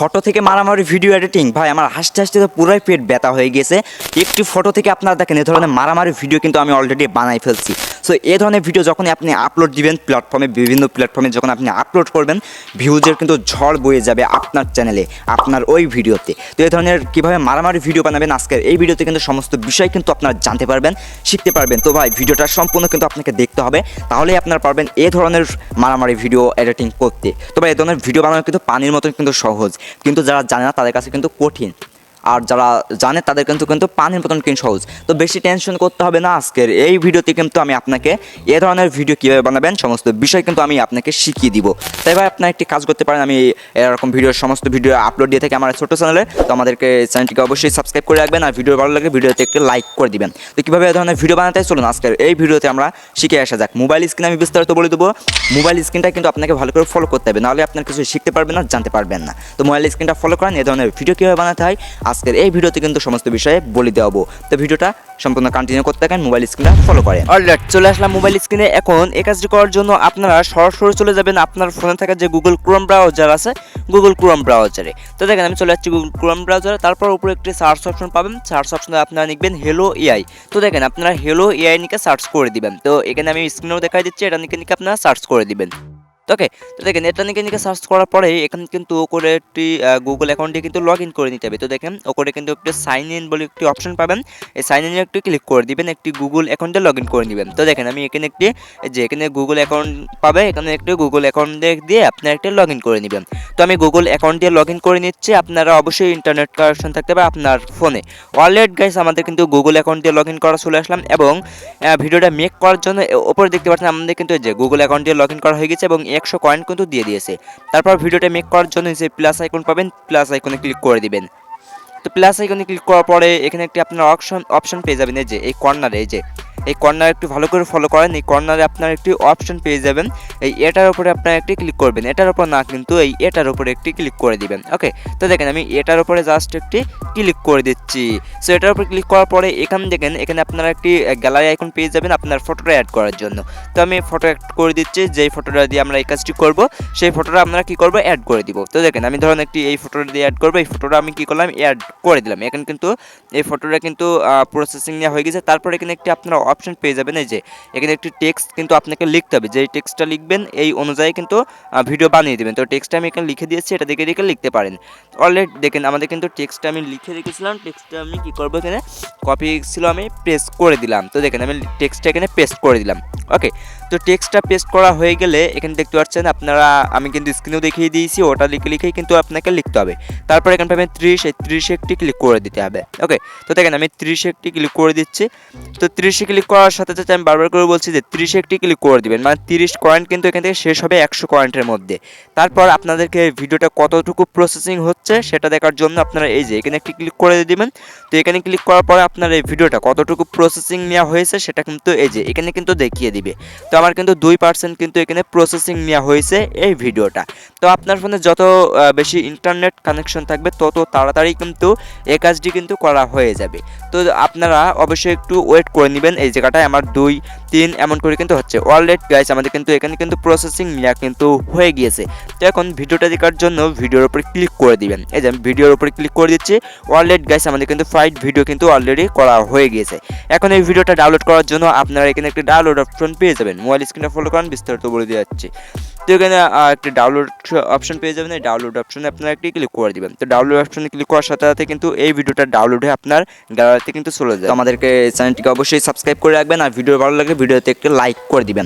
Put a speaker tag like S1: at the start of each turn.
S1: Photo থেকে মারামারি video editing ভাই আমার হাসতে হাসতে তো পুরোই পেট ব্যথা হয়ে গেছে। একটি ফটো থেকে আপনারা দেখেন, এ ধরনের মারামারি ভিডিও কিন্তু আমি অলরেডি বানাই ফেলছি। সো এই ধরনের ভিডিও যখন আপনি আপলোড দিবেন প্ল্যাটফর্মে বিভিন্ন প্ল্যাটফর্মে যখন আপনি আপলোড করবেন ভিউজের কিন্তু ঝড় বয়ে যাবে আপনার চ্যানেলে আপনার ওই ভিডিওতে তো এই ধরনের কীভাবে মারামারি ভিডিও বানাবেন, আজকের এই ভিডিওতে কিন্তু সমস্ত বিষয় কিন্তু আপনারা জানতে পারবেন, শিখতে পারবেন। তো ভাই ভিডিওটা সম্পূর্ণ কিন্তু আপনাকে দেখতে হবে, তাহলেই আপনারা পারবেন এ ধরনের মারামারি ভিডিও এডিটিং করতে। তবে এ ধরনের ভিডিও বানানো কিন্তু পানির মতন কিন্তু সহজ। কিন্তু যারা জানে না তাদের কাছে কিন্তু কঠিন আর যারা জানে তাদের কিন্তু কিন্তু পানির মতন কিন্তু সহজ। তো বেশি টেনশন করতে হবে না আজকের এই ভিডিওতে কিন্তু আমি আপনাকে এ ধরনের ভিডিও কীভাবে বানাবেন, সমস্ত বিষয় কিন্তু আমি আপনাকে শিখিয়ে দিব। তাই ভাই, আপনার একটি কাজ করতে পারেন, আমি এরকম ভিডিওর সমস্ত ভিডিও আপলোড দিয়ে থাকি আমার ছোটো চ্যানেলে তো আমাদেরকে চ্যানেলটিকে অবশ্যই সাবস্ক্রাইব করে রাখবেন আর ভিডিও ভালো লাগে ভিডিওতে একটু লাইক করে দিবেন। তো কীভাবে এ ধরনের ভিডিও বানাতে চলুন আজকের এই ভিডিওতে আমরা শিখে আসা যাক। মোবাইল স্ক্রিন আমি বিস্তারিত বলে দেবো। মোবাইল স্ক্রিনটা কিন্তু আপনাকে ভালো করে ফলো করতে হবে, নাহলে আপনার কিছু শিখতে পারবেন না জানতে পারবেন না। তো মোবাইল স্ক্রিনটা ফলো করেন, এ ধরনের ভিডিও কীভাবে বানাতে হয় আজকের এই ভিডিওতে কিন্তু সমস্ত বিষয়ে বলে দেওয়াবো তো ভিডিওটা সম্পূর্ণ কন্টিনিউ করতে থাকেন মোবাইল স্ক্রিনটা ফলো করেন। অলরাইট চলে আসলাম মোবাইল স্ক্রিনে এখন এই কাজটি করার জন্য আপনারা সরাসরি চলে যাবেন আপনার ফোনে থাকা যে গুগল ক্রোম ব্রাউজার আছে গুগল ক্রোম ব্রাউজারে তো দেখেন, আমি চলে যাচ্ছি গুগল ক্রোম ব্রাউজারে তারপর উপরে একটি সার্চ অপশন পাবেন। সার্চ অপশনে আপনারা লিখবেন হেলো এআই তো দেখেন, আপনারা হেলো এআই নিকে সার্চ করে দিবেন। তো এখানে আমি স্ক্রিনেও দেখাই দিচ্ছি, এটা নিকে নিকে আপনারা সার্চ করে দিবেন। ওকে তো দেখেন, এটা নিকে নিকে সার্চ করার পরে এখানে কিন্তু ও করে একটি গুগল অ্যাকাউন্টে কিন্তু লগ ইন করে নিতে হবে। তো দেখেন ও করে কিন্তু একটি সাইন ইন বলে একটি অপশন পাবেন। এই সাইন ইনে একটু ক্লিক করে দিবেন, একটি গুগল অ্যাকাউন্টে লগ ইন করে নেবেন। তো দেখেন, আমি এখানে একটি যে এখানে গুগল অ্যাকাউন্ট পাবে, এখানে একটি গুগল অ্যাকাউন্ট দিয়ে আপনার একটা লগ ইন করে নেবেন। তো আমি গুগল অ্যাকাউন্ট দিয়ে লগ ইন করে নিচ্ছি। আপনারা অবশ্যই ইন্টারনেট কানেকশন থাকতে হবে আপনার ফোনে অলরেড গাইস আমাদের কিন্তু গুগল অ্যাকাউন্ট দিয়ে লগ ইন করা চলে আসলাম এবং ভিডিওটা মেক করার জন্য ওপরে দেখতে পাচ্ছেন আমাদের কিন্তু যে গুগল অ্যাকাউন্ট দিয়ে লগ ইন করা হয়ে গেছে এবং একশো কয়েন কিন্তু দিয়ে দিয়েছে। তারপর ভিডিওটা মেক করার জন্য যে প্লাস আইকন পাবেন প্লাস আইকনে ক্লিক করে দিবেন। তো প্লাস আইকনে ক্লিক করার পরে এখানে একটি আপনার অপশন অপশন পেয়ে যাবেন এই যে, এই কর্নারে এই যে। এই কর্নার একটু ভালো করে ফলো করেন। এই কর্নারে আপনার একটি অপশন পেয়ে যাবেন। এই এটার উপরে আপনার একটি ক্লিক করবেন। এটার উপর না কিন্তু এই এটার উপরে একটি ক্লিক করে দিবেন। ওকে তো দেখেন আমি এটার উপরে জাস্ট একটি ক্লিক করে দিচ্ছি। সো এটার উপরে ক্লিক করার পরে এখানে দেখেন, এখানে আপনারা একটি গ্যালারি আইকন পেয়ে যাবেন আপনার ফটোটা অ্যাড করার জন্য। তো আমি ফটো অ্যাড করে দিচ্ছি। যেই ফটোটা দিয়ে আমরা এই কাজটি করব, সেই ফটোটা আমরা কি করব? অ্যাড করে দিব। তো দেখেন, আমি ধরুন একটি এই ফটোটা দিয়ে অ্যাড করব। এই ফটোটা আমি কি করলাম? অ্যাড করে দিলাম। এখানে কিন্তু এই ফটোটা কিন্তু প্রসেসিং নেওয়া হয়ে গেছে। তারপর এখানে একটি আপনারা অপশন পেয়ে যাবেন এই যে, এখানে একটি টেক্সট কিন্তু আপনাকে লিখতে হবে। যে টেক্সটটা লিখবেন, এই অনুযায়ী কিন্তু ভিডিও বানিয়ে দেবেন। তো টেক্সটটা আমি এখানে লিখে দিয়েছি, এটা দেখে দেখে লিখতে পারেন। অলরেডি দেখেন, আমাদের কিন্তু টেক্সটটা আমি লিখে রেখেছিলাম। টেক্সটটা আমি কি করব এখানে? কপি ছিল আমি প্রেস করে দিলাম। তো দেখেন, আমি টেক্সটটা এখানে পেস্ট করে দিলাম। ওকে তো টেক্সটটা পেস্ট করা হয়ে গেলে, এখানে দেখতে পাচ্ছেন, আপনারা, আমি কিন্তু স্ক্রিনেও দেখিয়ে দিয়েছি, ওটা লিখে লিখেই কিন্তু আপনাকে লিখতে হবে। তারপর এখানে পাবেন ত্রিশ, এই ত্রিশে একটি ক্লিক করে দিতে হবে। ওকে তো দেখেন, আমি ত্রিশে একটি ক্লিক করে দিচ্ছি। তো ত্রিশে ক্লিক করার সাথে সাথে আমি বারবার করে বলছি যে ত্রিশে একটি ক্লিক করে দিবেন। মানে তিরিশ কয়েন্ট কিন্তু এখান থেকে শেষ হবে একশো কয়েন্টের মধ্যে। তারপর আপনাদেরকে ভিডিওটা কতটুকু প্রসেসিং হচ্ছে সেটা দেখার জন্য আপনারা এই যে এখানে একটি ক্লিক করে দিবেন। তো এখানে ক্লিক করার পরে আপনার এই ভিডিওটা কতটুকু প্রসেসিং নেওয়া হয়েছে সেটা কিন্তু এই যে এখানে কিন্তু দেখিয়ে দিবে। তো আমার কিন্তু দুই পার্সেন্ট কিন্তু এখানে প্রসেসিং নেওয়া হয়েছে এই ভিডিওটা। তো আপনার ফোনে যত বেশি ইন্টারনেট কানেকশন থাকবে তত তাড়াতাড়ি কিন্তু এই কাজটি কিন্তু করা হয়ে যাবে। তো আপনারা অবশ্যই একটু ওয়েট করে নেবেন এই জায়গাটায় আমার দুই, তিন এমন করে কিন্তু হচ্ছে। অলরেড গাইস আমাদের কিন্তু এখানে কিন্তু প্রসেসিং নেওয়া কিন্তু হয়ে গিয়েছে। তো এখন ভিডিওটা দেখার জন্য ভিডিওর উপরে ক্লিক করে দিবেন। এই যে আমি ভিডিওর উপরে ক্লিক করে দিচ্ছি। অলরেড গাইস আমাদের কিন্তু ফাইট ভিডিও কিন্তু অলরেডি করা হয়ে গিয়েছে। এখন এই ভিডিওটা ডাউনলোড করার জন্য আপনারা এখানে একটি ডাউনলোড অপশন পেয়ে যাবেন। মোবাইল স্ক্রিনে ফলো করেন বিস্তারিত বলে দিয়ে যাচ্ছি তো এখানে একটি ডাউনলোড অপশন পেয়ে যাবেন। এই ডাউনলোড অপশনে আপনারা একটি ক্লিক করে দিবেন। তো ডাউনলোড অপশনে ক্লিক করার সাথে সাথে কিন্তু এই ভিডিওটা ডাউনলোড হয়ে আপনার গ্যালারিতে কিন্তু চলে যায় আমাদেরকে চ্যানেলটিকে অবশ্যই সাবস্ক্রাইব করে রাখবেন। আর ভিডিও ভালো লাগলে ভিডিওতে একটি লাইক করে দিবেন।